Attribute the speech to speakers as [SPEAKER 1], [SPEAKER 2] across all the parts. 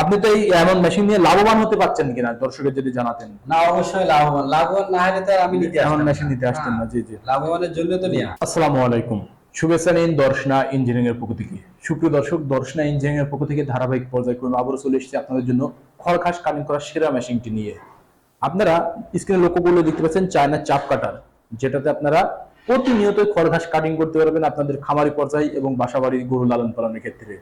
[SPEAKER 1] আপনি তো এই এমন মেশিন নিয়ে লাভবান হতে পারছেন কিনা দর্শকের যদি জানাতেন?
[SPEAKER 2] না অবশ্যই লাভবান। লাভবান না হলে তো আমি নিতে
[SPEAKER 1] এমন মেশিন নিতে আসতেন না জি জি।
[SPEAKER 2] লাভবানের জন্য তো নিয়ে
[SPEAKER 1] আসসালামু আলাইকুম। শুভেচ্ছা নিন দর্শনা ইঞ্জিনিয়ারিং এর পক্ষ থেকে। সুপ্রিয় দর্শক দর্শনা ইঞ্জিনিয়ারিং এর পক্ষ থেকে ধারাবাহিক পর্যায়ক্রমে আবারও চলে এসেছি আপনাদের জন্য খড়খাস কাটিং করা সেরা মেশিনটি নিয়ে। আপনারা স্ক্রিনে লক্ষ্য করলে দেখতে পাচ্ছেন চায়না চাপ কাটার। যেটাতে আপনারা প্রতিনিয়ত খড়ঘাস কাটিং করতে পারবেন আপনাদের খামারি পর্যায়ে এবং বাসাবাড়ির গরু লালন পালনের ক্ষেত্রে।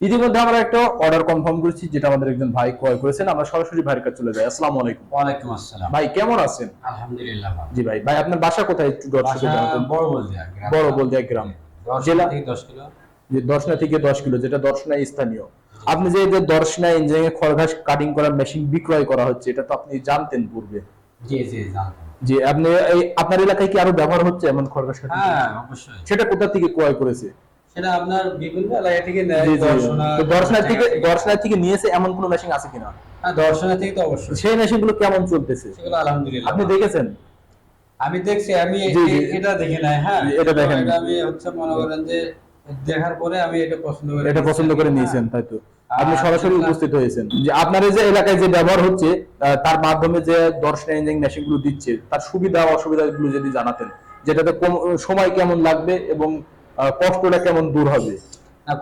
[SPEAKER 1] ইতিমধ্যে আমরা একটা অর্ডার কনফার্ম করেছি যেটা আমাদের একজন ভাই ক্রয় করেছেন। আমরা সরাসরি ভাইয়ের কাছে চলে যাই। আসসালামু আলাইকুম।
[SPEAKER 2] ওয়ালাইকুম আসসালাম।
[SPEAKER 1] ভাই কেমন আছেন?
[SPEAKER 2] আলহামদুলিল্লাহ।
[SPEAKER 1] জি ভাই ভাই আপনার বাসা কোথায়? একটু দর্শকের
[SPEAKER 2] বাসা বড় বলদিয়া গ্রাম।
[SPEAKER 1] বড় বলদিয়া গ্রাম। জেলা?
[SPEAKER 2] থেকে দশ কিলো।
[SPEAKER 1] যে দর্শনা থেকে দশ কিলো যেটা দর্শনা স্থানীয়। আপনি যে যে দর্শনা ইঞ্জিনিয়ারিং খড়ঘাস কাটিং করার মেশিন বিক্রয় করা হচ্ছে এটা তো আপনি জানতেন পূর্বে।
[SPEAKER 2] জি জি জানতাম।
[SPEAKER 1] যে আপনি এই আপনার এলাকায় কি আরও ব্যবহার হচ্ছে এমন খড়ঘাস কাটিং
[SPEAKER 2] হ্যাঁ অবশ্যই।
[SPEAKER 1] সেটা কোথা থেকে ক্রয় করেছে?
[SPEAKER 2] সেটা আপনার বিভিন্ন এলাকা থেকে নেয়
[SPEAKER 1] জি, জি।
[SPEAKER 2] দর্শনা
[SPEAKER 1] থেকে দর্শনা থেকে নিয়েছে এমন কোনো মেশিন আছে কিনা?
[SPEAKER 2] হ্যাঁ দর্শনা থেকে তো অবশ্যই।
[SPEAKER 1] সেই কেমন চলতেছে?
[SPEAKER 2] সেগুলো আলহামদুলিল্লাহ।
[SPEAKER 1] আপনি দেখেছেন?
[SPEAKER 2] আমি দেখছি আমি এটা দেখি নাই হ্যাঁ।
[SPEAKER 1] এটা দেখেন।
[SPEAKER 2] আমি হচ্ছে মনে করেন যে দেখার পরে আমি এটা পছন্দ করে
[SPEAKER 1] এটা পছন্দ করে নিয়েছেন তাই তো? আপনি সরাসরি উপস্থিত হয়েছেন। যে আপনার এই যে এলাকায় যে ব্যবহার হচ্ছে তার মাধ্যমে যে দর্শনা ইঞ্জিনিয়ারিং দিচ্ছে তার সুবিধা অসুবিধা গুলো যদি জানাতেন যেটাতে কম- সময় কেমন লাগবে এবং কষ্টটা কেমন দূর হবে?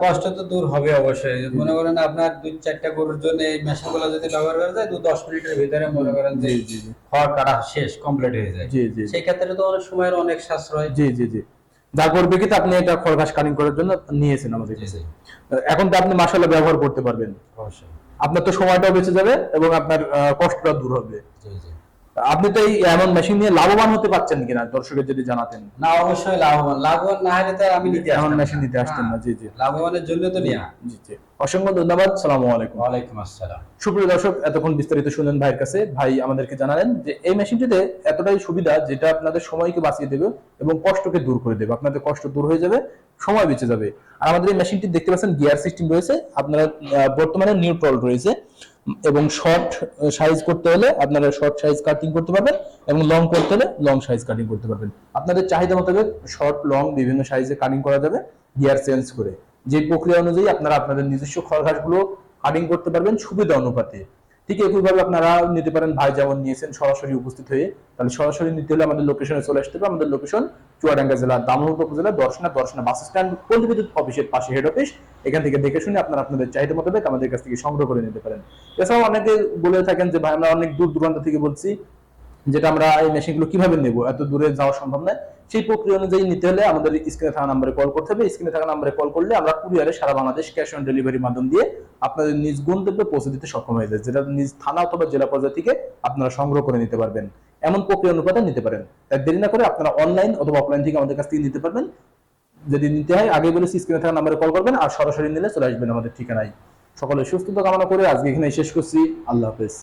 [SPEAKER 2] কষ্ট তো দূর হবে অবশ্যই। মনে করেন আপনার দুই চারটা গরুর জন্য এই মেশিনগুলো যদি ব্যবহার করা যায় দু দশ মিনিটের ভিতরে মনে করেন যে
[SPEAKER 1] জি, জি, জি।
[SPEAKER 2] খড় কাটা শেষ কমপ্লিট হয়ে যায়।
[SPEAKER 1] জি জি।
[SPEAKER 2] সেই ক্ষেত্রে তো অনেক সময়ের অনেক সাশ্রয়।
[SPEAKER 1] জি জি জি। যার পরিপ্রেক্ষিতে আপনি এটা খড়ঘাস কাটিং করার জন্য নিয়েছেন আমাদের কাছে এখন তো আপনি মাসাল্লাহ ব্যবহার করতে পারবেন।
[SPEAKER 2] অবশ্যই।
[SPEAKER 1] আপনার তো সময়টাও বেঁচে যাবে এবং আপনার কষ্টটা দূর হবে।
[SPEAKER 2] জি জি।
[SPEAKER 1] আপনি তো এই এমন মেশিন নিয়ে লাভবান হতে পারছেন কিনা দর্শকের যদি জানাতেন?
[SPEAKER 2] না অবশ্যই লাভবান। লাভবান না হলে তো আমি নিতে
[SPEAKER 1] এমন মেশিন নিতে আসতেন না জি জি।
[SPEAKER 2] লাভবানের জন্য তো নিয়ে।
[SPEAKER 1] জি জি। অসংখ্য ধন্যবাদ সালামু আলাইকুম।
[SPEAKER 2] ওয়ালাইকুম আসসালাম।
[SPEAKER 1] সুপ্রিয় দর্শক এতক্ষণ বিস্তারিত শুনলেন ভাইয়ের কাছে। ভাই আমাদেরকে জানালেন যে এই মেশিনটিতে এতটাই সুবিধা যেটা আপনাদের সময়কে বাঁচিয়ে দেবে এবং কষ্টকে দূর করে দেবে। আপনাদের কষ্ট দূর হয়ে যাবে সময় বেঁচে যাবে। আর আমাদের এই মেশিনটি দেখতে পাচ্ছেন গিয়ার সিস্টেম রয়েছে। আপনারা বর্তমানে নিউট্রাল রয়েছে। এবং শর্ট সাইজ করতে হলে আপনারা শর্ট সাইজ কাটিং করতে পারবেন এবং লং করতে হলে লং সাইজ কাটিং করতে পারবেন। আপনাদের চাহিদা মোতাবেক শর্ট লং বিভিন্ন সাইজে কাটিং করা যাবে গিয়ার চেঞ্জ করে। যে প্রক্রিয়া অনুযায়ী আপনারা আপনাদের নিজস্ব খড়ঘাসগুলো কাটিং করতে পারবেন সুবিধা অনুপাতে। ঠিক একইভাবে আপনারা নিতে পারেন ভাই যেমন নিয়েছেন, সরাসরি উপস্থিত হয়ে। তাহলে সরাসরি নিতে হলে আমাদের লোকেশনে চলে আসতে হবে। আমাদের লোকেশন চুয়াডাঙ্গা জেলা দামোহর উপজেলা দর্শনা দর্শনা বাস স্ট্যান্ড পল্লী বিদ্যুৎ অফিসের পাশে হেড অফিস এখান থেকে দেখে শুনে আপনারা আপনাদের চাহিদা মোতাবেক আমাদের কাছ থেকে সংগ্রহ করে নিতে পারেন। এছাড়াও অনেকে বলে থাকেন যে, ভাই, আমরা অনেক দূর দূরান্ত থেকে বলছি, যেটা আমরা এই মেশিনগুলো কীভাবে নেব? এত দূরে যাওয়া সম্ভব নয়। সেই প্রক্রিয়া অনুযায়ী নিতে হলে আমাদের স্ক্রিনে থাকা নাম্বারে কল করতে হবে। স্ক্রিনে থাকা নাম্বারে কল করলে আমরা কুরিয়ারে সারা বাংলাদেশ ক্যাশ অন ডেলিভারি মাধ্যম দিয়ে আপনাদের নিজ গন্তব্যে পৌঁছে দিতে সক্ষম হয়ে যায় যেটা নিজ থানা অথবা জেলা পর্যায় থেকে আপনারা সংগ্রহ করে নিতে পারবেন। এমন প্রক্রিয়া অনুপাতে নিতে পারেন। তাই দেরি না করে আপনারা অনলাইন অথবা অফলাইন থেকে আমাদের কাছ থেকে নিতে পারবেন। যদি নিতে হয়, আগে বলেছি স্ক্রিনে থাকা নাম্বারে কল করবেন আর সরাসরি নিলে চলে আসবেন আমাদের ঠিকানায়। সকলে সুস্থতা কামনা করে আজকে এখানে শেষ করছি। আল্লাহ হাফেজ।